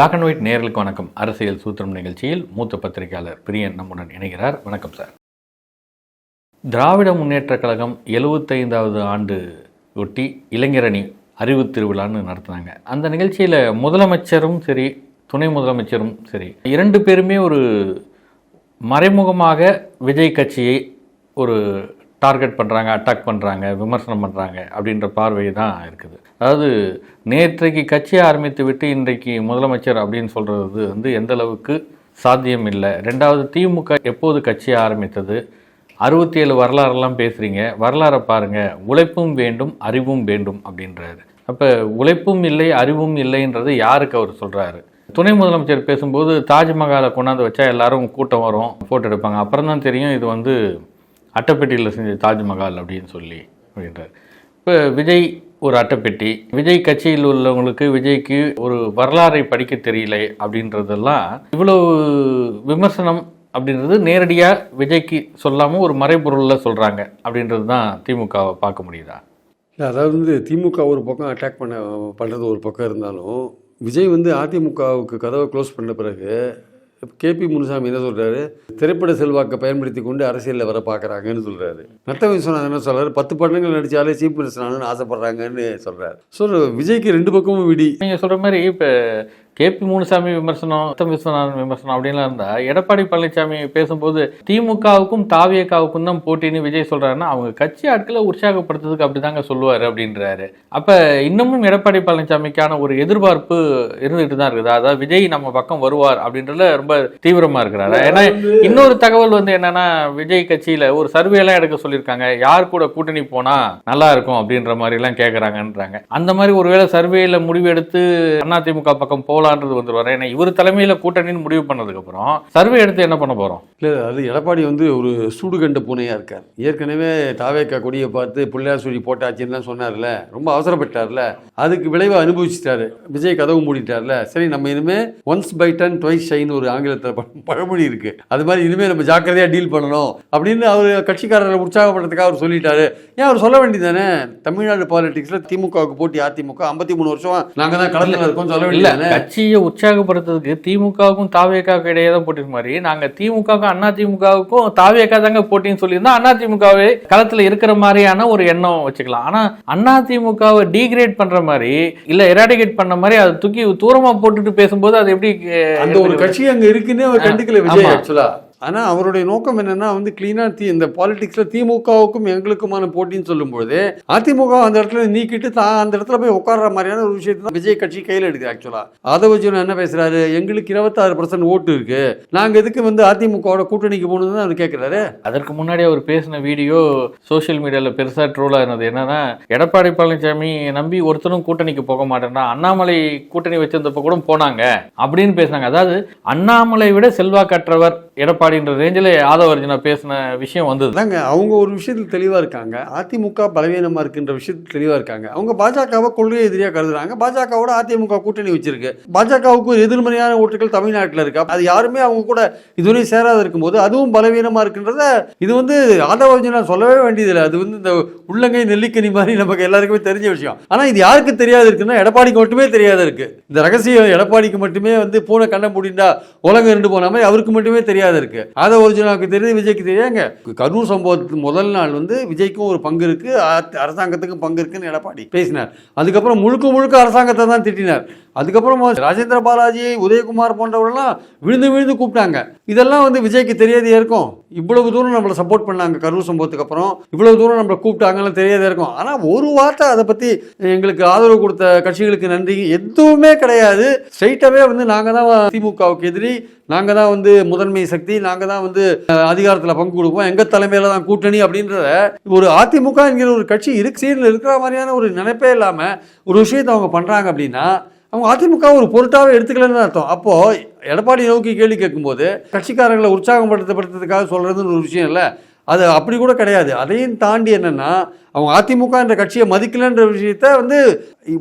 Black and white நேர்களுக்கு வணக்கம். அரசியல் சூத்திரம் நிகழ்ச்சியில் மூத்த பத்திரிகையாளர் பிரியன் நம்முடன் இணைகிறார். வணக்கம் சார். திராவிட முன்னேற்றக் கழகம் எழுபத்தைந்தாவது ஆண்டு ஒட்டி இளைஞரணி அறிவு திருவிழான்னு நடத்தினாங்க. அந்த நிகழ்ச்சியில் முதலமைச்சரும் சரி துணை முதலமைச்சரும் சரி இரண்டு பேருமே ஒரு மறைமுகமாக விஜய் கட்சியை ஒரு டார்கெட் பண்ணுறாங்க அட்டாக் பண்ணுறாங்க விமர்சனம் பண்ணுறாங்க அப்படின்ற பார்வை தான் இருக்குது. அதாவது நேற்றைக்கு கட்சியை ஆரம்பித்து விட்டு இன்றைக்கு முதலமைச்சர் அப்படின்னு சொல்கிறது வந்து எந்த அளவுக்கு சாத்தியம் இல்லை. ரெண்டாவது திமுக எப்போது கட்சியை ஆரம்பித்தது? அறுபத்தி ஏழு வரலாறெல்லாம் பேசுகிறீங்க வரலாறை பாருங்கள் உழைப்பும் வேண்டும் அறிவும் வேண்டும் அப்படின்றாரு. அப்போ உழைப்பும் இல்லை அறிவும் இல்லைன்றது யாருக்கு அவர் சொல்கிறாரு துணை முதலமைச்சர் பேசும்போது தாஜ்மஹாலை கொண்டாந்து வச்சா எல்லாரும் கூட்டம் வரும் ஃபோட்டோ எடுப்பாங்க. அப்புறம் தான் தெரியும் இது வந்து அட்டைப்பெட்டியில் செஞ்ச தாஜ்மஹால் அப்படின்னு சொல்லி அப்படின்றார். இப்போ விஜய் ஒரு அட்டைப்பெட்டி. விஜய் கட்சியில் உள்ளவங்களுக்கு விஜய்க்கு ஒரு வரலாறை படிக்க தெரியல அப்படின்றதெல்லாம் இவ்வளவு விமர்சனம் அப்படின்றது நேரடியாக விஜய்க்கு சொல்லாமல் ஒரு மறைபொருளில் சொல்கிறாங்க அப்படின்றது தான் திமுகவை பார்க்க முடியுதா? இல்லை அதாவது வந்து திமுக ஒரு பக்கம் அட்டாக் பண்ண பண்ணுறது ஒரு பக்கம் இருந்தாலும் விஜய் வந்து அதிமுகவுக்கு கதவை க்ளோஸ் பண்ண பிறகு கேபி முனுசாமி என்ன சொல்கிறாரு திரைப்பட செல்வாக்கை பயன்படுத்தி கொண்டு அரசியலில் வர பார்க்குறாங்கன்னு சொல்கிறாரு நட்ட விஸ்வநாதன் என்ன சொல்கிறாரு பத்து படங்கள் நடித்தாலே சீஃப் மினிஸ்டர் ஆகணும்னு ஆசைப்பட்றாங்கன்னு சொல்கிறார் ஸோ விஜய்க்கு ரெண்டு பக்கமும் விடி. நீங்கள் சொல்கிற மாதிரி இப்போ கேபி முனுசாமி விமர்சனம் உத்தம் விஸ்வநாதன் விமர்சனம் அப்படின்லாம் இருந்தால் எடப்பாடி பழனிசாமி பேசும்போது திமுகவுக்கும் தாவியக்காவுக்கும் தான் போட்டின்னு விஜய் சொல்கிறாருன்னா அவங்க கட்சி ஆட்களை உற்சாகப்படுத்துறதுக்கு அப்படிதாங்க சொல்லுவார் அப்படின்றாரு. அப்போ இன்னமும் எடப்பாடி பழனிசாமிக்கான ஒரு எதிர்பார்ப்பு இருந்துகிட்டு தான் இருக்குது. அதாவது விஜய் நம்ம பக்கம் வருவார் அப்படின்றதுல ரொம்ப தீவிரமாக இருக்கிறாரு. ஏன்னா இன்னொரு தகவல் வந்து என்னன்னா விஜய் கட்சியில் ஒரு சர்வே எல்லாம் எடுக்க சொல்லியிருக்காங்க. யார் கூட கூட்டணி போனா நல்லா இருக்கும் அப்படின்ற மாதிரி எல்லாம் கேட்குறாங்கன்றாங்க அந்த மாதிரி ஒருவேளை சர்வேல முடிவு எடுத்து அதிமுக பக்கம் போகலான்றது வந்துருவாரு. ஏன்னா இவர் தலைமையில கூட்டணின்னு முடிவு பண்ணதுக்கு அப்புறம் சர்வே எடுத்து என்ன பண்ண போறோம்? இல்லை அது எடப்பாடி வந்து ஒரு சூடு கண்ட பூனையாக இருக்கார். ஏற்கனவே தாவேக்கா கொடியை பார்த்து பிள்ளையார் சொல்லி போட்டாச்சுன்னு சொன்னார்ல. ரொம்ப அவசரப்பட்டார்ல. அதுக்கு விளைவை அனுபவிச்சிட்டாரு. விஜய் கதவு மூடிட்டார்ல. சரி நம்ம இனிமே once bitten twice shy ஒரு ஆங்கிலத்தில் பழ- பழமொழி இருக்கு. அது மாதிரி இனிமே நம்ம ஜாக்கிரதையாக டீல் பண்ணணும் அப்படின்னு அவர் கட்சிக்காரரை உற்சாகப்படுறதுக்காக அவர் சொல்லிட்டாரு. ஏன் அவர் சொல்ல வேண்டியதானே தமிழ்நாடு பாலிடிக்ஸில் திமுகவுக்கு போட்டி அதிமுக ஐம்பத்தி மூணு வருஷம் நாங்கள் தான் களத்தில் இருக்கோம் சொல்ல வேண்டியதானே கட்சியை உற்சாகப்படுத்துறதுக்கு திமுகவுக்கும் தாவேக்காவுக்கும் இடையே தான் போட்டி மாதிரி. நாங்க திமுகவுக்கும் அண்ணா திமுகவுக்கும் தாவேக்கா தாங்க போட்டின்னு சொல்லியிருந்தா அண்ணா திமுகவே களத்துல இருக்கிற மாதிரியான ஒரு எண்ணம் வச்சுக்கலாம். ஆனா அண்ணா திமுகவை டீக்ரேட் பண்ற மாதிரி இல்ல எராடிகேட் பண்ண மாதிரி அதை தூக்கி தூரமா போட்டுட்டு பேசும்போது அது எப்படி அந்த ஒரு கட்சி அங்க இருக்குன்னு கண்டுக்கல விஜய் ஆமா. ஆனால் அவருடைய நோக்கம் என்னென்னா வந்து கிளீனாக தி இந்த பாலிடிக்ஸில் திமுகவுக்கும் எங்களுக்குமான போட்டின்னு சொல்லும்போது அதிமுக அந்த இடத்துல நீக்கிட்டு தான் அந்த இடத்துல போய் உட்கார்ற மாதிரியான ஒரு விஷயத்தை தான் விஜய் கட்சி கையில் எடுக்குது ஆக்சுவலாக அதை வச்சு என்ன பேசுகிறாரு எங்களுக்கு இருபத்தாறு பர்சன்ட் ஓட்டு இருக்குது நாங்கள் எதுக்கு வந்து அதிமுகவோட கூட்டணிக்கு போகணும்னு தான் அவர் கேட்குறாரு அதற்கு முன்னாடி அவர் பேசின வீடியோ சோஷியல் மீடியாவில் பெருசாக ட்ரோலாக இருந்தது. என்னன்னா எடப்பாடி பழனிசாமி நம்பி ஒருத்தரும் கூட்டணிக்கு போக மாட்டேன்னா அண்ணாமலை கூட்டணி வச்சிருந்தப்ப கூட போனாங்க அப்படின்னு பேசினாங்க. அதாவது அண்ணாமலை விட செல்வாக்கற்றவர் எடப்பாடின்ற ரேஞ்சில் ஆதவ அர்ஜுனா பேசின விஷயம் வந்தது. தாங்க அவங்க ஒரு விஷயத்தில் தெளிவாக இருக்காங்க. அதிமுக பலவீனமாக இருக்குன்ற விஷயத்தில் தெளிவாக இருக்காங்க. அவங்க பாஜகவை கொள்கை எதிரியாக கருதுறாங்க. பாஜகவோட அதிமுக கூட்டணி வச்சிருக்கு. பாஜகவுக்கு ஒரு எதிர்மறையான ஓட்டுகள் தமிழ்நாட்டில் இருக்கு. அது யாருமே அவங்க கூட இதுவரை சேராத இருக்கும்போது அதுவும் பலவீனமாக இருக்குன்றத இது வந்து ஆதவர்ஜனா சொல்லவே வேண்டியதில்லை. அது வந்து இந்த உள்ளங்கை நெல்லிக்கனி மாதிரி நமக்கு எல்லாருக்குமே தெரிஞ்ச விஷயம். ஆனால் இது யாருக்கு தெரியாது இருக்குன்னா எடப்பாடிக்கு மட்டுமே தெரியாத இருக்கு. இந்த ரகசியம் எடப்பாடிக்கு மட்டுமே வந்து பூனை கண்ண முடிந்தா உலகம் ரெண்டு போன மாதிரி அவருக்கு மட்டுமே தெரியாது. இருக்கு. அதை ஒரிஜினாவுக்கு தெரியுது விஜய்க்கு தெரியாங்க கரூர் சம்பவத்துக்கு முதல் நாள் வந்து விஜய்க்கும் ஒரு பங்கு இருக்கு அரசாங்கத்துக்கும் பங்கு இருக்குன்னு எடப்பாடி பேசினார். அதுக்கப்புறம் முழுக்க முழுக்க அரசாங்கத்தை தான் திட்டினார். அதுக்கப்புறம் ராஜேந்திர பாலாஜி உதயகுமார் போன்றவரெல்லாம் விழுந்து விழுந்து கூப்பிட்டாங்க. இதெல்லாம் வந்து விஜய்க்கு தெரியாதே இருக்கும். இவ்வளவு தூரம் நம்மளை சப்போர்ட் பண்ணாங்க கரூர் சம்பவத்துக்கு அப்புறம். இவ்வளவு தூரம் நம்மளை கூப்பிட்டாங்கன்னு தெரியாதே இருக்கும். ஆனா ஒரு வார்த்தை அதை பத்தி எங்களுக்கு ஆதரவு கொடுத்த கட்சிகளுக்கு நன்றி எதுவுமே கிடையாது. ஸ்ட்ரைட்டாவே வந்து நாங்க தான் திமுகவுக்கு எதிரி. நாங்கள் தான் வந்து முதன்மை சக்தி. நாங்கள் தான் வந்து அதிகாரத்தில் பங்கு கொடுப்போம். எங்கள் தலைமையில் தான் கூட்டணி அப்படின்றத ஒரு அதிமுக என்கிற ஒரு கட்சி இருக்கு சீரில் இருக்கிற மாதிரியான ஒரு நினைப்பே இல்லாமல் ஒரு விஷயத்தை அவங்க பண்ணுறாங்க அப்படின்னா அவங்க அதிமுக ஒரு பொருட்டாகவே எடுத்துக்கலன்னு அர்த்தம். அப்போது எடப்பாடி நோக்கி கேள்வி கேட்கும்போது கட்சிக்காரங்களை உற்சாகப்படுத்தப்படுத்துறதுக்காக சொல்கிறதுன்னு ஒரு விஷயம் இல்லை. அது அப்படி கூட கிடையாது. அதையும் தாண்டி என்னென்னா அவங்க அதிமுக என்ற கட்சியை மதிக்கலன்ற விஷயத்த வந்து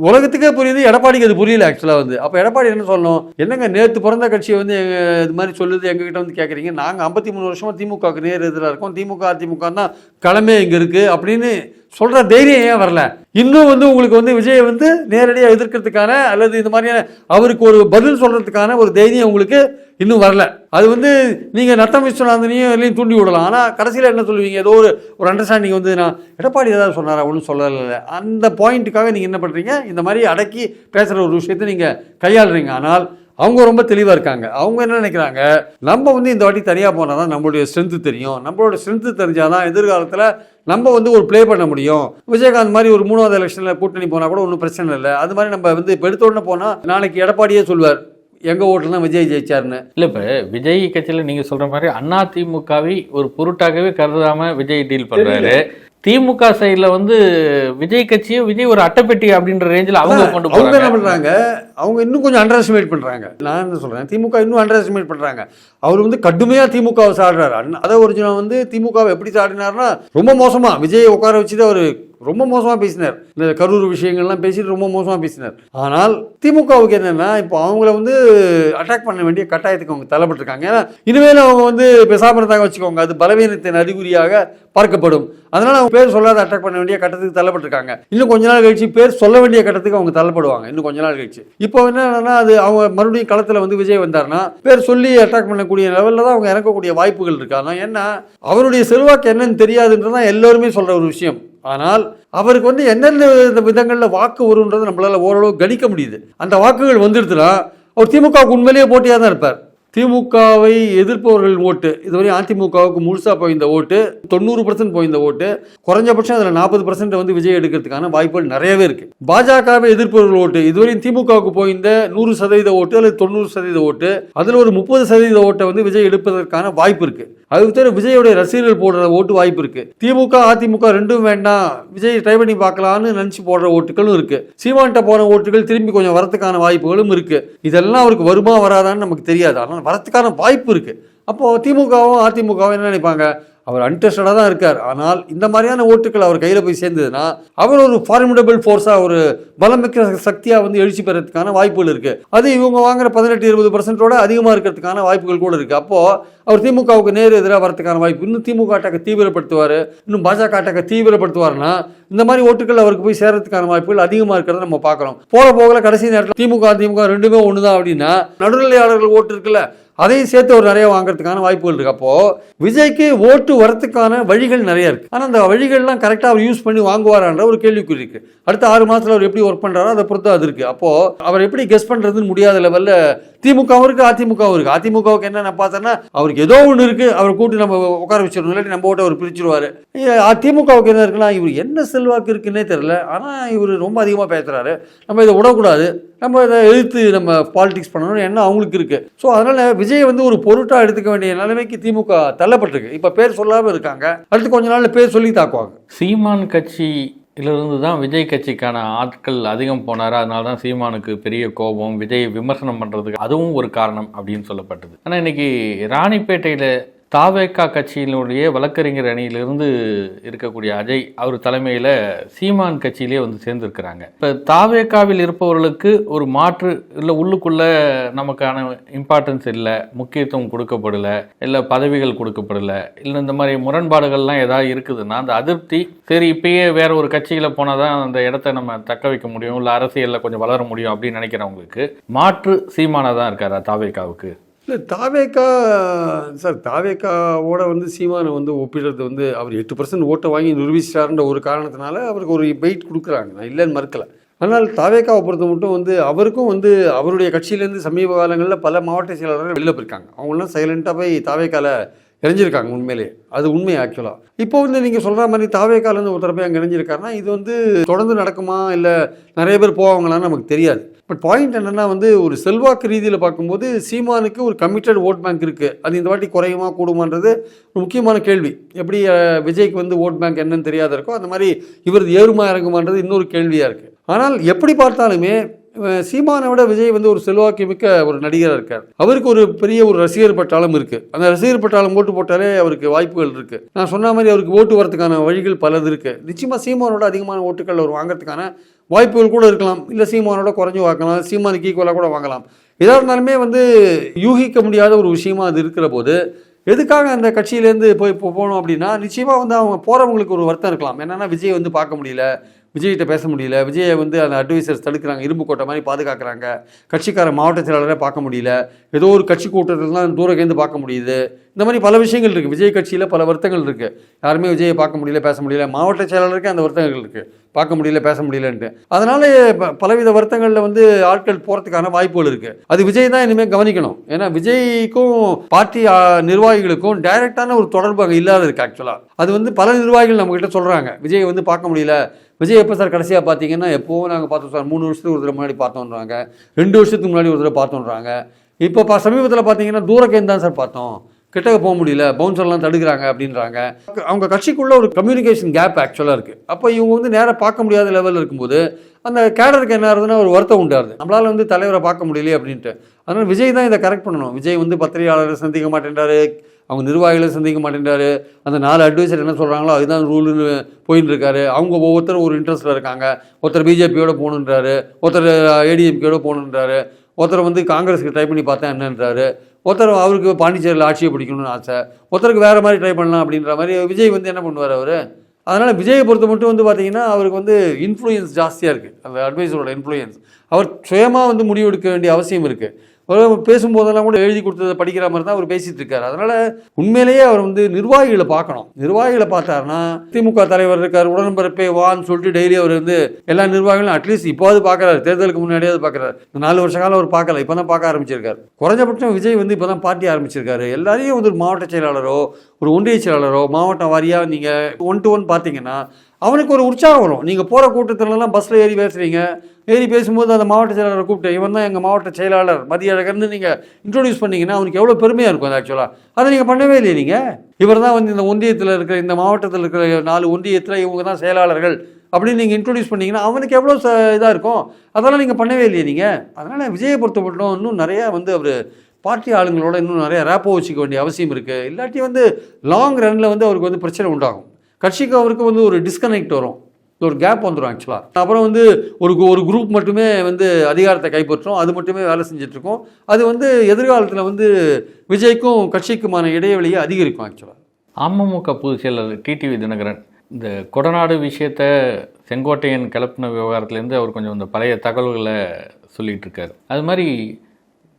உலகத்துக்கே புரியுது எடப்பாடிக்கு அது புரியல ஆக்சுவலாக வந்து. அப்போ எடப்பாடி என்ன சொல்லணும்? என்னங்க நேற்று பிறந்த கட்சியை வந்து எங்கள் இது மாதிரி சொல்லுது எங்ககிட்ட வந்து கேட்குறீங்க நாங்கள் ஐம்பத்தி மூணு வருஷமாக திமுகவுக்கு நேர் எதிராக இருக்கோம். திமுக அதிமுக தான் களமே இங்கே இருக்குது அப்படின்னு சொல்கிற தைரியம் ஏன் வரல? இன்னும் வந்து உங்களுக்கு வந்து விஜயை வந்து நேரடியாக எதிர்க்கிறதுக்கான அல்லது இந்த மாதிரியான அவருக்கு ஒரு பதில் சொல்கிறதுக்கான ஒரு தைரியம் உங்களுக்கு இன்னும் வரல. அது வந்து நீங்கள் நத்தம் விஸ்வநாதனையும் எல்லாம் தூண்டி விடலாம். ஆனால் கடைசியில் என்ன சொல்லுவீங்க? ஏதோ ஒரு ஒரு அண்டர்ஸ்டாண்டிங் வந்து நான் எடப்பாடி ஏதாவது சொன்னாரா? ஒன்றும் சொல்லலை அந்த பாயிண்ட்டுக்காக நீங்கள் என்ன பண்ணுறீங்க இந்த மாதிரி அடக்கி பேசுகிற ஒரு விஷயத்தை நீங்கள் கையாளுறீங்க. ஆனால் அவங்க ரொம்ப தெளிவாக இருக்காங்க. அவங்க என்ன நினைக்கிறாங்க? நம்ம வந்து இந்த வாட்டி தனியாக போனால் தான் நம்மளுடைய ஸ்ட்ரென்த்து தெரியும். நம்மளோட ஸ்ட்ரென்த்து தெரிஞ்சால் தான் எதிர்காலத்தில் நம்ம வந்து ஒரு ப்ளே பண்ண முடியும். விஜயகாந்த் மாதிரி ஒரு மூணாவது எலெக்ஷனில் கூட்டணி போனால் கூட ஒன்றும் பிரச்சனை இல்லை. அது மாதிரி நம்ம வந்து இப்போ எடுத்த உடனே போனால் நாளைக்கு எடப்பாடியே சொல்வார். எங்கள் ஓட்டில் தான் விஜய் ஜெயிச்சாருன்னு. இல்ல இப்ப விஜய் கட்சியில நீங்க சொல்ற மாதிரி அண்ணா திமுகவை ஒரு பொருட்டாகவே கருதாம விஜய் டீல் பண்றாரு. திமுக சைடுல வந்து விஜய் கட்சியை விஜய் ஒரு அட்டைப்பெட்டி அப்படின்ற ரேஞ்சில் அவங்க கொண்டு அவங்க என்ன போறாங்க. பண்றாங்க? அவங்க இன்னும் கொஞ்சம் அண்டர் எஸ்டிமேட் பண்றாங்க. நான் என்ன சொல்றேன்? திமுக இன்னும் அண்டர் எஸ்டிமேட் பண்றாங்க. அவர் வந்து கடுமையா திமுகவை சாடுறாரு. அதை ஒரிஜினல் வந்து திமுகவை எப்படி சாடினார்னா ரொம்ப மோசமா விஜய் உட்கார வச்சுட்டு அவர் ரொம்ப மோசமாக பேசினார். இந்த கரூர் விஷயங்கள்லாம் பேசிட்டு ரொம்ப மோசமாக பேசினார். ஆனால் திமுகவுக்கு என்னென்னா இப்போ அவங்கள வந்து அட்டாக் பண்ண வேண்டிய கட்டாயத்துக்கு அவங்க தள்ளப்பட்டிருக்காங்க. ஏன்னா இனிமேல் அவங்க வந்து பேசாம இருந்தாங்க வச்சுக்கோங்க. அது பலவீனத்தின் அறிகுறியாக பார்க்கப்படும். அதனால் அவங்க பேர் சொல்லாத அட்டாக் பண்ண வேண்டிய கட்டத்துக்கு தள்ளப்பட்டிருக்காங்க. இன்னும் கொஞ்ச நாள் கழிச்சு பேர் சொல்ல வேண்டிய கட்டத்துக்கு அவங்க தள்ளப்படுவாங்க. இன்னும் கொஞ்ச நாள் கழிச்சு. இப்போ என்னன்னா அது அவங்க மறுபடியும் களத்தில் வந்து விஜய் வந்தார்னா பேர் சொல்லி அட்டாக் பண்ணக்கூடிய லெவலில் தான் அவங்க இறக்கக்கூடிய வாய்ப்புகள் இருக்காங்க ஏன்னா அவருடைய செல்வாக்கு என்னன்னு தெரியாதுன்றதான் எல்லாருமே சொல்கிற ஒரு விஷயம். ஆனால் அவருக்கு வந்து என்னென்ன விதங்களில் வாக்கு வரும்ன்றதை நம்மளால ஓரளவு கணிக்க முடியுது. அந்த வாக்குகள் வந்துடுதுன்னா அவர் திமுகவுக்கு உண்மையிலேயே போட்டியாக தான் இருப்பார். திமுகவை எதிர்ப்பவர்கள் ஓட்டு இதுவரை அதிமுகவுக்கு முழுசா போயிருந்த ஓட்டு தொண்ணூறு பர்சன்ட் போயிருந்த ஓட்டு குறைஞ்சபட்சம் அதில் நாற்பது பர்சன்ட் வந்து விஜய் எடுக்கிறதுக்கான வாய்ப்புகள் நிறையவே இருக்கு. பாஜகவை எதிர்ப்பவர்கள் ஓட்டு இதுவரை திமுகவுக்கு போயிருந்த நூறு சதவீத ஓட்டு அல்லது தொண்ணூறு சதவீத ஓட்டு அதில் ஒரு முப்பது சதவீத ஓட்டை வந்து விஜய் எடுப்பதற்கான வாய்ப்பு இருக்குது அதுக்கு தவிர விஜயோடைய ரசிகர்கள் போடுற ஓட்டு வாய்ப்பு இருக்கு. திமுக அதிமுக ரெண்டும் வேண்டாம் விஜய் ட்ரை பண்ணி பார்க்கலாம்னு நினைச்சு போடுற ஓட்டுகளும் இருக்கு. சீமான்ட்ட போன ஓட்டுகள் திரும்பி கொஞ்சம் வரத்துக்கான வாய்ப்புகளும் இருக்கு. இதெல்லாம் அவருக்கு வருமா வராதான்னு நமக்கு தெரியாது. ஆனால் வரத்துக்கான வாய்ப்பு இருக்கு. அப்போ திமுகவும் அதிமுகவும் என்ன நினைப்பாங்க? அவர் அன்டெஸ்டடாக தான் இருக்கார். ஆனால் இந்த மாதிரியான ஓட்டுகள் அவர் கையில் போய் சேர்ந்ததுன்னா அவர் ஒரு ஃபார்மிடபிள் ஃபோர்ஸாக ஒரு பலமிக்க சக்தியாக வந்து எழுச்சி பெறதுக்கான வாய்ப்புகள் இருக்குது அது இவங்க வாங்குற பதினெட்டு இருபது பர்சன்டோட அதிகமாக இருக்கிறதுக்கான வாய்ப்புகள் கூட இருக்கு. அப்போது அவர் திமுகவுக்கு நேர் எதிராக வரதுக்கான வாய்ப்பு இன்னும் திமுக அட்டாக்கை தீவிரப்படுத்துவார் இன்னும் பாஜக அட்டாக்கை தீவிரப்படுத்துவார்னா இந்த மாதிரி ஓட்டுகள் அவருக்கு போய் சேர்றதுக்கான வாய்ப்புகள் அதிகமாக இருக்கிறத நம்ம பார்க்குறோம் போக போகல கடைசி நேரத்தில் திமுக திமுக ரெண்டுமே ஒன்று தான் அப்படின்னா நடுநிலையாளர்கள் ஓட்டு இருக்குல்ல அதையும் சேர்த்து ஒரு நிறைய வாங்குறதுக்கான வாய்ப்புகள் இருக்கு. அப்போ விஜய்க்கு ஓட்டு வரத்துக்கான வழிகள் நிறைய இருக்கு. ஆனால் அந்த வழிகள்லாம் கரெக்டாக அவர் யூஸ் பண்ணி வாங்குவாரான்ற ஒரு கேள்விக்குறி இருக்கு. அடுத்த ஆறு மாசத்துல அவர் எப்படி ஒர்க் பண்றாரோ அதை பொறுத்து அது இருக்கு. அப்போ அவர் எப்படி கெஸ் பண்றதுன்னு முடியாத லெவல்ல திமுகவும் இருக்கு அதிமுகவும் இருக்கு. அதிமுகவுக்கு என்ன நான் பார்த்தேன்னா அவருக்கு ஏதோ ஒன்று இருக்கு. அவர் கூட்டி நம்ம உட்கார வச்சிடணும். இல்லாட்டி நம்ம ஓட்ட அவர் பிரிச்சிருவாரு. திமுகவுக்கு என்ன இருக்கலாம் இவர் என்ன செல்வாக்கு இருக்குன்னே தெரியல. ஆனால் இவர் ரொம்ப அதிகமாக பேசுறாரு. நம்ம இதை விடக்கூடாது. நம்ம இதை எதிர்த்து நம்ம பாலிடிக்ஸ் பண்ணணும் எண்ணம் அவங்களுக்கு இருக்கு. ஸோ அதனால விஜய் வந்து ஒரு பொருட்டாக எடுத்துக்க வேண்டிய நிலைமைக்கு திமுக தள்ளப்பட்டிருக்கு. இப்போ பேர் சொல்லாமல் இருக்காங்க. அடுத்து கொஞ்ச நாள் பேர் சொல்லி தாக்குவாங்க. சீமான் கட்சியிலிருந்து தான் விஜய் கட்சிக்கான ஆட்கள் அதிகம் போனார்? அதனால தான் சீமானுக்கு பெரிய கோபம் விஜய் விமர்சனம் பண்ணுறதுக்கு அதுவும் ஒரு காரணம் அப்படின்னு சொல்லப்பட்டது. ஆனால் இன்னைக்கு ராணிப்பேட்டையில் தாவேக்கா கட்சியினுடைய வழக்கறிஞர் அணியிலிருந்து இருக்கக்கூடிய அஜய் அவர் தலைமையில் சீமான் கட்சியிலே வந்து சேர்ந்திருக்கிறாங்க. இப்போ தாவேக்காவில் இருப்பவர்களுக்கு ஒரு மாற்று இல்லை உள்ளுக்குள்ளே நமக்கான இம்பார்ட்டன்ஸ் இல்லை முக்கியத்துவம் கொடுக்கப்படலை இல்லை பதவிகள் கொடுக்கப்படலை இல்லை இந்த மாதிரி முரண்பாடுகள்லாம் ஏதாவது இருக்குதுன்னா அந்த அதிருப்தி சரி இப்பயே வேற ஒரு கட்சியில் போனால் தான் அந்த இடத்த நம்ம தக்க வைக்க முடியும் இல்லை அரசியலில் கொஞ்சம் வளர முடியும் அப்படின்னு நினைக்கிறவங்களுக்கு மாற்று சீமானாக தான் இருக்காரா தாவேக்காவுக்கு? இல்லை தாவேக்கா சார் தாவேக்காவோட வந்து சீமானை வந்து ஒப்பிடுறது வந்து அவர் எட்டு பர்சன்ட் ஓட்டை வாங்கி நிரூபிச்சிட்டாருன்ற ஒரு காரணத்தினால அவருக்கு ஒரு வெயிட் கொடுக்குறாங்க. நான் இல்லைன்னு மறுக்கல. ஆனால் தாவேக்காவை பொறுத்த மட்டும் வந்து அவருக்கும் வந்து அவருடைய கட்சியிலேருந்து சமீப காலங்களில் பல மாவட்ட செயலாளர்கள் வெளில போயிருக்காங்க. அவங்களாம் சைலண்ட்டாக போய் தாவேக்கால இணைஞ்சிருக்காங்க உண்மையிலே. அது உண்மை ஆக்சுவலாக இப்போ வந்து நீங்கள் சொல்கிற மாதிரி தாவேக்காலேருந்து ஒருத்தர் போய் அங்கே இணைஞ்சிருக்காருன்னா இது வந்து தொடர்ந்து நடக்குமா? இல்லை நிறைய பேர் போவாங்களான்னு நமக்கு தெரியாது. பட் பாயிண்ட் என்னன்னா வந்து ஒரு செல்வாக்கு ரீதியில் பார்க்கும்போது சீமானுக்கு ஒரு கமிட்டட் ஓட் பேங்க் இருக்குது அது இந்த வாட்டி குறையுமா கூடுமான்றது ஒரு முக்கியமான கேள்வி. எப்படி விஜய்க்கு வந்து ஓட் பேங்க் என்னன்னு தெரியாத இருக்கோ அந்த மாதிரி இவரது ஏறுமா இறங்குமான்றது இன்னொரு கேள்வியாக இருக்குது ஆனால் எப்படி பார்த்தாலுமே சீமானை விட விஜய் வந்து ஒரு செல்வாக்கு மிக்க ஒரு நடிகராக இருக்கார். அவருக்கு ஒரு பெரிய ஒரு ரசிகர் பட்டாளம் இருக்குது அந்த ரசிகர் பட்டாளம் ஓட்டு போட்டாலே அவருக்கு வாய்ப்புகள் இருக்குது நான் சொன்ன மாதிரி அவருக்கு ஓட்டு வரதுக்கான வழிகள் பலது இருக்குது நிச்சயமாக சீமானோட அதிகமான ஓட்டுகள் அவர் வாங்குறதுக்கான வாய்ப்புகள் கூட இருக்கலாம். இல்லை சீமானோட குறைஞ்சு வாங்கலாம். சீமானுக்கு ஈக்குவலாக கூட வாங்கலாம். எதாக இருந்தாலுமே வந்து யூகிக்க முடியாத ஒரு விஷயமா அது இருக்கிற போது எதுக்காக அந்த கட்சியிலேருந்து போய் போகணும் அப்படின்னா நிச்சயமாக வந்து அவங்க போகிறவங்களுக்கு ஒரு வருத்தம் இருக்கலாம். என்னென்னா விஜய் வந்து பார்க்க முடியல. விஜய்கிட்ட பேச முடியல. விஜயை வந்து அந்த அட்வைசர்ஸ் தடுக்கிறாங்க. இரும்பு கோட்டை மாதிரி பாதுகாக்கிறாங்க. கட்சிக்கார மாவட்ட செயலாளரை பார்க்க முடியல. ஏதோ ஒரு கட்சி கூட்டத்தில் தான் தூரக்கேந்து பார்க்க முடியுது. இந்த மாதிரி பல விஷயங்கள் இருக்குது விஜய் கட்சியில் பல வருத்தங்கள் இருக்குது யாருமே விஜயை பார்க்க முடியல பேச முடியல. மாவட்ட செயலாளருக்கு அந்த வருத்தங்கள் இருக்குது பார்க்க முடியல பேச முடியலன்ட்டு. அதனால் பலவித வருத்தங்களில் வந்து ஆட்கள் போகிறதுக்கான வாய்ப்புகள் இருக்குது அது விஜய் தான் இனிமேல் கவனிக்கணும். ஏன்னா விஜய்க்கும் பார்ட்டி நிர்வாகிகளுக்கும் டைரெக்டான ஒரு தொடர்பு அங்கே இல்லாத இருக்குது ஆக்சுவலாக அது வந்து பல நிர்வாகிகள் நம்மகிட்ட சொல்கிறாங்க விஜயை வந்து பார்க்க முடியல. விஜய் எப்போ சார் கடைசியாக பார்த்தீங்கன்னா எப்போவும் நாங்கள் பார்த்தோம் சார். மூணு வருஷத்துக்கு ஒரு தடவை முன்னாடி பார்த்தோன்றாங்க. ரெண்டு வருஷத்துக்கு முன்னாடி ஒரு தடவை பார்த்தோன்றாங்க. இப்போ சமீபத்தில் பார்த்தீங்கன்னா தூரக்கேந்து தான் சார் பார்த்தோம். கிட்டக்க போக முடியல பவுன்சர்லாம் தடுக்கிறாங்க அப்படின்றாங்க. அவங்க கட்சிக்குள்ளே ஒரு கம்யூனிகேஷன் கேப் ஆக்சுவலாக இருக்குது அப்போ இவங்க வந்து நேராக பார்க்க முடியாத லெவலில் இருக்கும்போது அந்த கேடருக்கு என்ன ஆகுதுன்னா ஒரு வருத்தம் உண்டாருது. நம்மளால் வந்து தலைவரை பார்க்க முடியலையே அப்படின்ட்டு. அதனால் விஜய் தான் இதை கரெக்ட் பண்ணணும். விஜய் வந்து பத்திரிகையாளரை சந்திக்க மாட்டேன்றாரு அவங்க நிர்வாகிகளை சந்திக்க மாட்டேன்றாரு. அந்த நாலு அட்வைசர் என்ன சொல்கிறாங்களோ அதுதான் ரூலுன்னு போயின்னு இருக்காரு அவங்க ஒவ்வொருத்தரும் ஒரு இன்ட்ரெஸ்ட்டில் இருக்காங்க. ஒருத்தர் பிஜேபியோட போகணுன்றாரு ஒருத்தர் ஏடிஎம்கேயோட போகணுன்றாரு ஒருத்தர் வந்து காங்கிரஸுக்கு ட்ரை பண்ணி பார்த்தா என்னன்றாரு. ஒருத்தர் அவருக்கு பாண்டிச்சேரியில் ஆட்சியை பிடிக்கணும்னு ஆசை ஒருத்தருக்கு வேறு மாதிரி ட்ரை பண்ணலாம் அப்படின்ற மாதிரி விஜய் வந்து என்ன பண்ணுவார் அவர்? அதனால் விஜயை பொறுத்த மட்டும் வந்து பார்த்தீங்கன்னா அவருக்கு வந்து இன்ஃப்ளூயன்ஸ் ஜாஸ்தியாக இருக்குது அந்த அட்வைஸரோட இன்ஃப்ளூயன்ஸ் அவர் சுயமாக வந்து முடிவெடுக்க வேண்டிய அவசியம் இருக்குது பேசும்போதெல்லாம் கூட எழுதி கொடுத்ததை படிக்கிற மாதிரி தான் அவர் பேசிட்டு இருக்காரு. அதனால உண்மையிலேயே அவர் வந்து நிர்வாகிகளை பார்க்கணும். நிர்வாகிகளை பார்த்தாருன்னா திமுக தலைவர் இருக்கார் உடன்பிறப்பே வான்னு சொல்லிட்டு டெய்லி அவர் வந்து எல்லா நிர்வாகிகளும் அட்லீஸ்ட் இப்போது பார்க்குறாரு. தேர்தலுக்கு முன்னாடியாவது பார்க்குறாரு. நாலு வருஷ காலம் அவர் பார்க்கல இப்போ தான் பார்க்க ஆரம்பிச்சிருக்காரு. குறைஞ்சபட்சம் விஜய் வந்து இப்போ தான் பார்ட்டி ஆரம்பிச்சிருக்காரு. எல்லாரையும் வந்து ஒரு மாவட்ட செயலாளரோ ஒரு ஒன்றிய செயலாளரோ மாவட்ட வாரியாக நீங்கள் ஒன் டு ஒன் பார்த்தீங்கன்னா அவனுக்கு ஒரு உற்சாகம் வரும். நீங்கள் போகிற கூட்டத்திலலாம் பஸ்ஸில் ஏறி பேசுகிறீங்க ஏறி பேசும்போது அந்த மாவட்ட செயலாளரை கூப்பிட்டு இவன் தான் எங்கள் மாவட்ட செயலாளர் மதிய அழகர்னு நீங்கள் இன்ட்ரோடியூஸ் பண்ணிங்கன்னா அவனுக்கு எவ்வளோ பெருமையாக இருக்கும் அது ஆக்சுவலாக அதை நீங்கள் பண்ணவே இல்லை நீங்கள் இவர் தான் வந்து இந்த ஒன்றியத்தில் இருக்கிற இந்த மாவட்டத்தில் இருக்கிற நாலு ஒன்றியத்தில் இவங்க தான் செயலாளர்கள் அப்படின்னு நீங்கள் இன்ட்ரோடியூஸ் பண்ணிங்கன்னா அவனுக்கு எவ்வளோ ச இதாக இருக்கும். அதெல்லாம் நீங்கள் பண்ணவே இல்லையே நீங்கள் அதனால் விஜயை பொறுத்த மட்டும் இன்னும் நிறையா வந்து அவர் பார்ட்டி ஆளுங்களோட இன்னும் நிறையா ரேப்போ வச்சுக்க வேண்டிய அவசியம் இருக்குது இல்லாட்டி வந்து லாங் ரன்னில் வந்து அவருக்கு வந்து பிரச்சனை உண்டாகும். கட்சிக்கு அவருக்கு வந்து ஒரு டிஸ்கனெக்ட் வரும். ஒரு கேப் வந்துடும் ஆக்சுவலாக அப்புறம் வந்து ஒரு ஒரு குரூப் மட்டுமே வந்து அதிகாரத்தை கைப்பற்றும். அது மட்டுமே வேலை செஞ்சிட்ருக்கோம். அது வந்து எதிர்காலத்தில் வந்து விஜய்க்கும் கட்சிக்குமான இடைவெளியை அதிகரிக்கும் ஆக்சுவலாக அமமுக பொதுச் செயலர் டிடிவி தினகரன் இந்த கொடநாடு விஷயத்த செங்கோட்டையன் கிளப்பின விவகாரத்துலேருந்து அவர் கொஞ்சம் இந்த பழைய தகவல்களை சொல்லிகிட்ருக்கார். இருக்காரு அது மாதிரி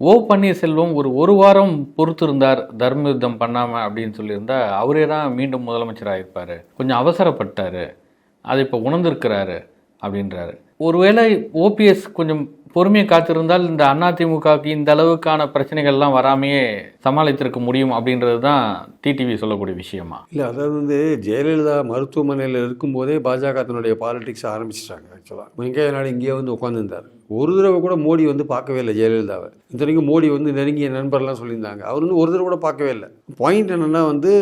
ஓ பன்னீர்செல்வம் ஒரு ஒரு வாரம் பொறுத்திருந்தார் தர்ம யுத்தம் பண்ணாமல் அப்படின்னு சொல்லியிருந்தா அவரே தான் மீண்டும் முதலமைச்சராக இருப்பார் கொஞ்சம் அவசரப்பட்டார். அதை இப்போ உணர்ந்திருக்கிறாரு அப்படின்றாரு. ஒருவேளை ஓபிஎஸ் கொஞ்சம் பொறுமையை காத்திருந்தால் இந்த அதிமுகவுக்கு இந்த அளவுக்கான பிரச்சனைகள்லாம் வராமையே சமாளித்திருக்க முடியும் அப்படின்றது தான் டிடிவி சொல்லக்கூடிய விஷயமா? இல்லை அதாவது வந்து ஜெயலலிதா மருத்துவமனையில் இருக்கும்போதே பாஜக தன்னுடைய பாலிடிக்ஸ் ஆரம்பிச்சிட்டாங்க ஆக்சுவலாக வெங்கைய நாடு இங்கேயே வந்து உட்காந்துருந்தார் ஒரு தடவை கூட மோடி வந்து பார்க்கவே இல்லை ஜெயலலிதாவை. இத்தனைக்கும் மோடி வந்து நெருங்கிய நண்பர்லாம் சொல்லியிருந்தாங்க. அவர் வந்து ஒரு தடவை கூட பார்க்கவே இல்லை. பாயிண்ட் என்னென்னா வந்து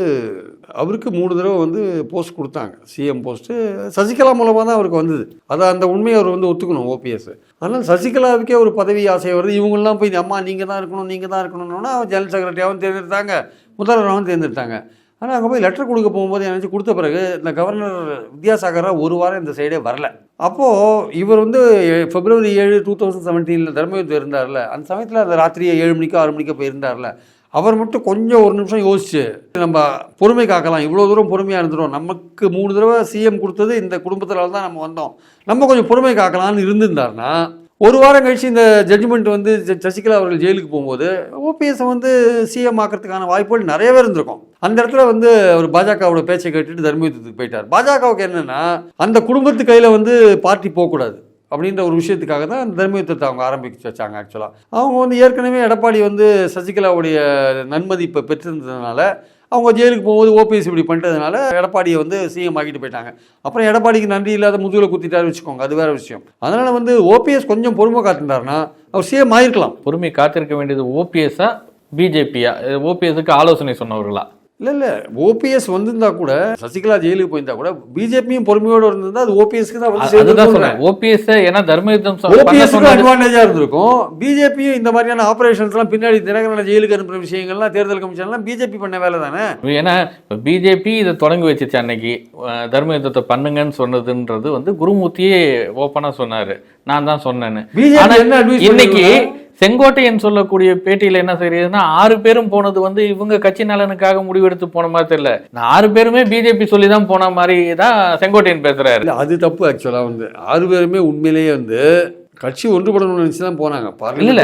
அவருக்கு மூணு தடவை வந்து போஸ்ட் கொடுத்தாங்க. சிஎம் போஸ்ட்டு சசிகலா மூலமாக தான் அவருக்கு வந்தது. அதை அந்த உண்மையை அவர் வந்து ஒத்துக்கணும் ஓபிஎஸ் ஆனால் சசிகலாவுக்கே ஒரு பதவி ஆசை வருது. இவங்கெல்லாம் போய் அம்மா நீங்கள் தான் இருக்கணும் நீங்கள் தான் இருக்கணும்னா ஜெனரல் செக்ரட்டரியாகவும் தேர்ந்தெடுத்தாங்க. முதல்வராகவும் தேர்ந்தெடுத்தாங்க. ஆனால் அங்கே போய் லெட்டர் கொடுக்க போகும்போது எனக்கு கொடுத்த பிறகு இந்த கவர்னர் வித்யாசாகரா ஒரு வாரம் இந்த சைடே வரல. அப்போது இவர் வந்து பிப்ரவரி ஏழு டூ தௌசண்ட் செவன்டீனில் தர்மயுத்தம் இருந்தார்ல. அந்த சமயத்தில் அந்த ராத்திரி ஏழு மணிக்கோ ஆறு மணிக்கோ போயிருந்தார்ல. அவர் மட்டும் கொஞ்சம் ஒரு நிமிஷம் யோசிச்சு நம்ம பொறுமை காக்கலாம். இவ்வளோ தூரம் பொறுமையாக இருந்துடும் நமக்கு மூணு தடவை சிஎம் கொடுத்தது இந்த குடும்பத்தினால தான் நம்ம வந்தோம். நம்ம கொஞ்சம் பொறுமை காக்கலாம்னு இருந்திருந்தாருன்னா ஒரு வாரம் கழிச்சு இந்த ஜட்ஜ்மெண்ட் வந்து சசிகலா அவர்கள் ஜெயிலுக்கு போகும்போது ஓபிஎஸ் வந்து சிஎம் ஆக்கிறதுக்கான வாய்ப்புகள் நிறையவே இருந்திருக்கும். அந்த இடத்துல வந்து அவர் பாஜகவோட பேச்சை கேட்டுட்டு தர்மயுத்தத்துக்கு போயிட்டார். பாஜகவுக்கு என்னன்னா அந்த குடும்பத்து கையில் வந்து பார்ட்டி போகக்கூடாது அப்படின்ற ஒரு விஷயத்துக்காக தான் அந்த தர்மயுத்தத்தை அவங்க ஆரம்பிச்சு வச்சாங்க ஆக்சுவலாக அவங்க வந்து ஏற்கனவே எடப்பாடி வந்து சசிகலாவுடைய நன்மதிப்பை பெற்றிருந்ததுனால அவங்க ஜெயிலுக்கு போகும்போது ஓபிஎஸ் இப்படி பண்ணிட்டதுனால எடப்பாடியை வந்து சிஎம் ஆகிட்டு போயிட்டாங்க. அப்புறம் எடப்பாடிக்கு நன்றி இல்லாத முதுகில் குத்திட்டாரு வச்சுக்கோங்க அது வேற விஷயம். அதனால் வந்து ஓபிஎஸ் கொஞ்சம் பொறுமை காத்திருந்தாருன்னா அவர் சிஎம் ஆயிருக்கலாம். பொறுமை காத்திருக்க வேண்டியது ஓபிஎஸ்ஸா பிஜேபியா ஓபிஎஸ்க்கு ஆலோசனை சொன்னவர்களா? இல்லை இல்லை. ஓபிஎஸ் வந்திருந்தா கூட சசிகலா ஜெயிலுக்கு போயிருந்தா கூட பிஜேபியும் பொறுமையோடு இருந்திருந்தா அது ஓபிஎஸ்க்கு தான் வந்து ஓபிஎஸ் ஏன்னா தர்ம யுத்தம் ஓபிஎஸ்க்கு சொன்னது- அட்வான்டேஜா இருந்திருக்கும். பிஜேபியும் இந்த மாதிரியான ஆபரேஷன்ஸ்லாம் பின்னாடி தினகரனை ஜெயிலுக்கு அனுப்புற விஷயங்கள்லாம் தேர்தல் கமிஷன்லாம் பிஜேபி பண்ண வேலை தானே? ஏன்னா பிஜேபி இதை தொடங்கி வச்சுச்சு அன்னைக்கு. அஹ் தர்ம யுத்தத்தை பண்ணுங்கன்னு சொன்னதுன்றது வந்து குருமூர்த்தியே ஓப்பனா சொன்னாரு. நான் தான் சொன்னேன்னு. இன்னைக்கு? செங்கோட்டையன் சொல்லக்கூடிய பேட்டியில என்ன செய்யுதுன்னா ஆறு பேரும் போனது வந்து இவங்க கட்சி நலனுக்காக முடிவெடுத்து போன மாதிரி தெரியல. ஆறு பேருமே பிஜேபி சொல்லி தான் போன மாதிரி தான் செங்கோட்டையன் பேசுறாரு. அது தப்பு ஆக்சுவலாக வந்து. ஆறு பேருமே உண்மையிலேயே வந்து கட்சி ஒன்றுபடணும்னு நினைச்சு தான் போனாங்க. இல்ல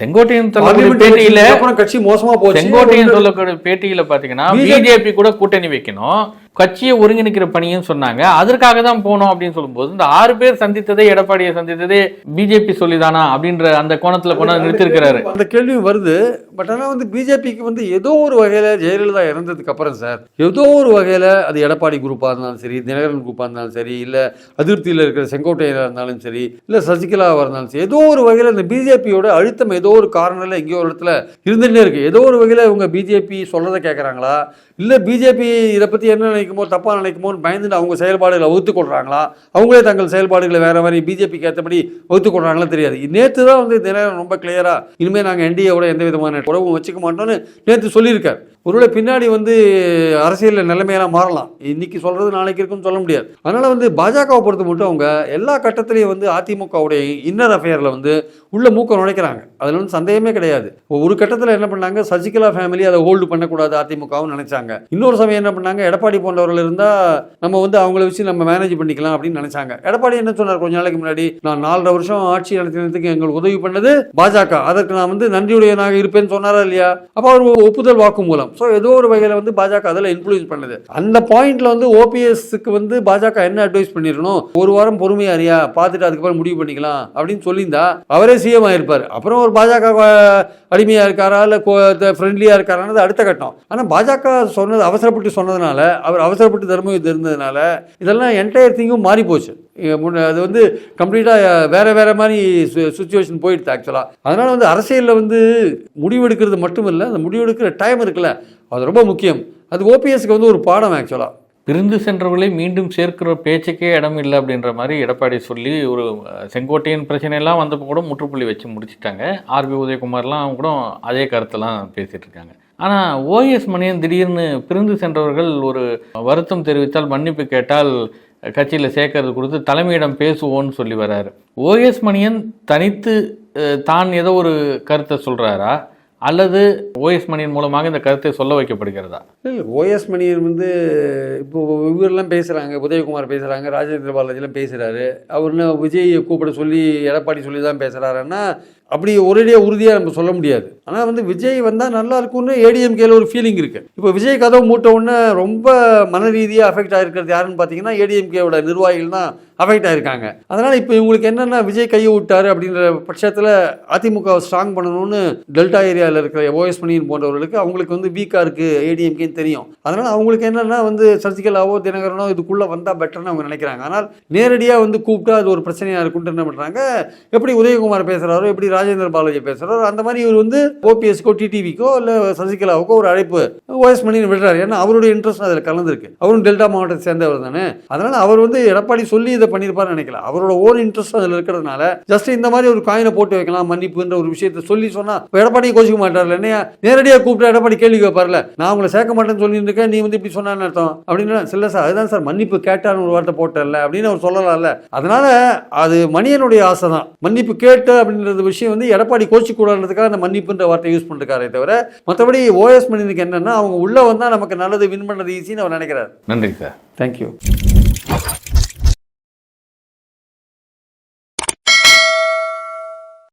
செங்கோட்டையன் பேட்டியில கட்சி மோசமா போச்சு. செங்கோட்டையன் சொல்லக்கூடிய பேட்டியில பாத்தீங்கன்னா பிஜேபி கூட கூட்டணி வைக்கணும். கட்சியை ஒருங்கிணைக்கிற பணியும் சொன்னாங்க. அதற்காக தான் போனோம் அப்படின்னு சொல்லும்போது இந்த ஆறு பேர் சந்தித்ததே எடப்பாடியை சந்தித்ததே பிஜேபி சொல்லிதானா அப்படின்ற அந்த கோணத்துல கொண்டாந்து நிறுத்திருக்கிறாரு. அந்த கேள்வி வருது. பட் ஆனால் வந்து பிஜேபிக்கு வந்து ஏதோ ஒரு வகையில் ஜெயலலிதா இறந்ததுக்கு அப்புறம் சார் ஏதோ ஒரு வகையில் அது எடப்பாடி குரூப்பாக இருந்தாலும் சரி தினகரன் குரூப்பாக இருந்தாலும் சரி இல்லை அதிருப்தியில் இருக்கிற செங்கோட்டையராக இருந்தாலும் சரி இல்லை சசிகலாவாக இருந்தாலும் சரி ஏதோ ஒரு வகையில் இந்த பிஜேபியோட அழுத்தம் ஏதோ ஒரு காரணத்தில் எங்கேயோ ஒரு இடத்துல இருந்துகிட்டே இருக்கு. ஏதோ ஒரு வகையில் இவங்க பிஜேபி சொல்றதை கேட்குறாங்களா இல்லை பிஜேபி இதை பற்றி என்ன நினைக்குமோ தப்பாக நினைக்குமோன்னு பயந்துட்டு அவங்க செயல்பாடுகளை வகுத்து கொள்கிறாங்களா அவங்களே தங்கள் செயல்பாடுகளை வேற மாதிரி பிஜேபிக்கு ஏற்றபடி வகுத்து கொள்கிறாங்களா தெரியாது. நேற்று தான் வந்து தினம் ரொம்ப கிளியராக இனிமேல் நாங்கள் என்டிஏவோட எந்த விதமான உறவும் வச்சுக்க மாட்டோம்னு நேற்று சொல்லியிருக்கார். ஒருவேளை பின்னாடி வந்து அரசியலில் நிலைமையெல்லாம் மாறலாம். இன்னைக்கு சொல்றது நாளைக்கு இருக்குன்னு சொல்ல முடியாது. அதனால வந்து பாஜகவை பொறுத்த மட்டும் அவங்க எல்லா கட்டத்திலையும் வந்து அதிமுகவுடைய இன்னர் அஃபேரில் வந்து உள்ள மூக்க நுழைக்கிறாங்க. அதில் வந்து சந்தேகமே கிடையாது. ஒரு கட்டத்தில் என்ன பண்ணாங்க? சசிகலா ஃபேமிலி அதை ஹோல்டு பண்ணக்கூடாது அதிமுகவும் நினைச்சாங்க. இன்னொரு சமயம் என்ன பண்ணாங்க? எடப்பாடி போன்றவர்கள் இருந்தால் நம்ம வந்து அவங்கள வச்சு நம்ம மேனேஜ் பண்ணிக்கலாம் அப்படின்னு நினைச்சாங்க. எடப்பாடி என்ன சொன்னார் கொஞ்ச நாளைக்கு முன்னாடி? நான் நாலரை வருஷம் ஆட்சி நடத்தினதுக்கு எங்களுக்கு உதவி பண்ணது பாஜக. அதற்கு நான் வந்து நன்றியுடையனாக இருப்பேன்னு சொன்னாரா இல்லையா? அப்போ அவர் ஒப்புதல் வாக்கு மூலம். ஸோ ஏதோ ஒரு வகையில் வந்து பாஜக அதில் இன்ஃப்ளூயன்ஸ் பண்ணுது. அந்த பாயிண்ட்ல வந்து ஓபிஎஸ்க்கு வந்து பாஜக என்ன அட்வைஸ் பண்ணிருக்கணும்? ஒரு வாரம் பொறுமையா அறியா பார்த்துட்டு அதுக்கப்புறம் முடிவு பண்ணிக்கலாம் அப்படின்னு சொல்லியிருந்தா அவரே சிஎம் ஆயிருப்பார். அப்புறம் அவர் பாஜக அடிமையாக இருக்காரா இல்லை ஃப்ரெண்ட்லியாக இருக்காரானது அடுத்த கட்டம். ஆனால் பாஜக சொன்னது அவசரப்பட்டு சொன்னதுனால அவர் அவசரப்பட்டு தர்ம யுத்தம் இருந்ததுனால இதெல்லாம் என்டையர் திங்கும் மாறி போச்சு. முன்ன- அது வந்து கம்ப்ளீட்டாக வேறு வேறு மாதிரி சுச்சுவேஷன் போயிடுது ஆக்சுவலாக அதனால் வந்து அரசியலில் வந்து முடிவெடுக்கிறது மட்டும் இல்லை அந்த முடிவெடுக்கிற டைம் இருக்குல்ல அது ரொம்ப முக்கியம். அது ஓபிஎஸ்க்கு வந்து ஒரு பாடம் ஆக்சுவலாக பிரிந்து சென்றவர்களை மீண்டும் சேர்க்கிற பேச்சுக்கே இடம் இல்லை அப்படின்ற மாதிரி எடப்பாடி சொல்லி ஒரு செங்கோட்டையின் பிரச்சனையெல்லாம் வந்தப்போ கூட முற்றுப்புள்ளி வச்சு முடிச்சிட்டாங்க. ஆர்பி உதயகுமார்லாம் கூட அதே கருத்தெல்லாம் பேசிகிட்டு இருக்காங்க. ஆனால் ஓஎஸ் மணியன் திடீர்னு பிரிந்து சென்றவர்கள் ஒரு வருத்தம் தெரிவித்தால் மன்னிப்பு கேட்டால் கட்சியில் சேர்க்கறது கொடுத்து தலைமையிடம் பேசுவோன்னு சொல்லி வராரு. ஓஎஸ் மணியன் தனித்து தான் ஏதோ ஒரு கருத்தை சொல்கிறாரா அல்லது ஓஎஸ் மணியன் மூலமாக இந்த கருத்தை சொல்ல வைக்கப்படுகிறதா? இல்லை ஓஎஸ் மணியன் வந்து இப்போ இவரெல்லாம் பேசுகிறாங்க உதயகுமார் பேசுகிறாங்க ராஜேந்திர பாலாஜிலாம் பேசுகிறாரு அவர் என்ன விஜயை கூப்பிட சொல்லி எடப்பாடி சொல்லி தான் பேசுகிறாருன்னா அப்படி ஒரேடியாக உறுதியாக நம்ம சொல்ல முடியாது. ஆனால் வந்து விஜய் வந்தால் நல்லா இருக்கும்னு ஏடிஎம்கேல ஒரு ஃபீலிங் இருக்குது இப்போ விஜய் கதவு மூட்ட உடனே ரொம்ப மன ரீதியாக அஃபெக்ட் ஆகிருக்கிறது யாருன்னு பார்த்தீங்கன்னா ஏடிஎம்கேவோட நிர்வாகிகள் தான் அஃபெக்ட் ஆகிருக்காங்க அதனால் இப்போ இவங்களுக்கு என்னென்னா விஜய் கையை விட்டாரு அப்படின்ற பட்சத்தில் அதிமுகவை ஸ்ட்ராங் பண்ணணும்னு டெல்டா ஏரியாவில் இருக்கிற ஓஎஸ் மணியன் போன்றவர்களுக்கு அவங்களுக்கு வந்து வீக்காக இருக்குது ஏடிஎம்கேன்னு தெரியும். அதனால் அவங்களுக்கு என்னென்னா வந்து சசிகலாவோ தினகரனோ இதுக்குள்ளே வந்தால் பெட்டர்னு அவங்க நினைக்கிறாங்க. ஆனால் நேரடியாக வந்து கூப்பிட்டா அது ஒரு பிரச்சனையாக இருக்குன்ட்டு என்ன பண்ணுறாங்க எப்படி உதயகுமார் பேசுகிறாரோ எப்படி ராஜேந்திர பாலாஜி பேசுகிறார் அந்த மாதிரி இவர் வந்து ஓபிஎஸ்க்கோ டிடிவிக்கோ இல்லை சசிகலாவுக்கோ ஒரு அழைப்பு ஓஎஸ் மணியன் விடுறாரு. ஏன்னா அவருடைய இன்ட்ரெஸ்ட் அதில் கலந்துருக்கு. அவரும் டெல்டா மாவட்டத்தை சேர்ந்தவர் தானே. அதனால் அவர் வந்து எடப்பாடி சொல்லி இதை பண்ணியிருப்பார்னு நினைக்கல. அவரோட ஓன் இன்ட்ரெஸ்ட் அதில் இருக்கிறதுனால ஜஸ்ட் இந்த மாதிரி ஒரு காயினை போட்டு வைக்கலாம் மன்னிப்புன்ற ஒரு விஷயத்தை சொல்லி சொன்னால் இப்போ எடப்பாடி கோச்சிக்க மாட்டார்ல. என்னையா? நேரடியாக கூப்பிட்டு எடப்பாடி கேள்வி கேட்பார்ல. நான் உங்களை சேர்க்க மாட்டேன்னு சொல்லிட்டு இருக்கேன். நீ வந்து இப்படி சொன்னான்னு அர்த்தம்? அப்படின்னு இல்லை சார் அதுதான் சார். மன்னிப்பு கேட்டான்னு ஒரு வார்த்தை போட்டல அப்படின்னு அவர் சொல்லலாம்ல. அதனால அது மணியனுடைய ஆசை தான் மன்னிப்பு கேட்டு அப்படின்றது விஷயம் வந்து எடப்பாடி கோச்சிக்கூடாதுக்காக அந்த மன்னிப்புன்ற வார்த்தை யூஸ் பண்ணிருக்காரே தவிர மற்றபடி ஓஎஸ் மணியனுக்கு என்னன்னா அவங்க உள்ள வந்தால் நமக்கு நல்லது வின் பண்ணது ஈஸின்னு அவர் நினைக்கிறார். நன்றி சார். தேங்க்யூ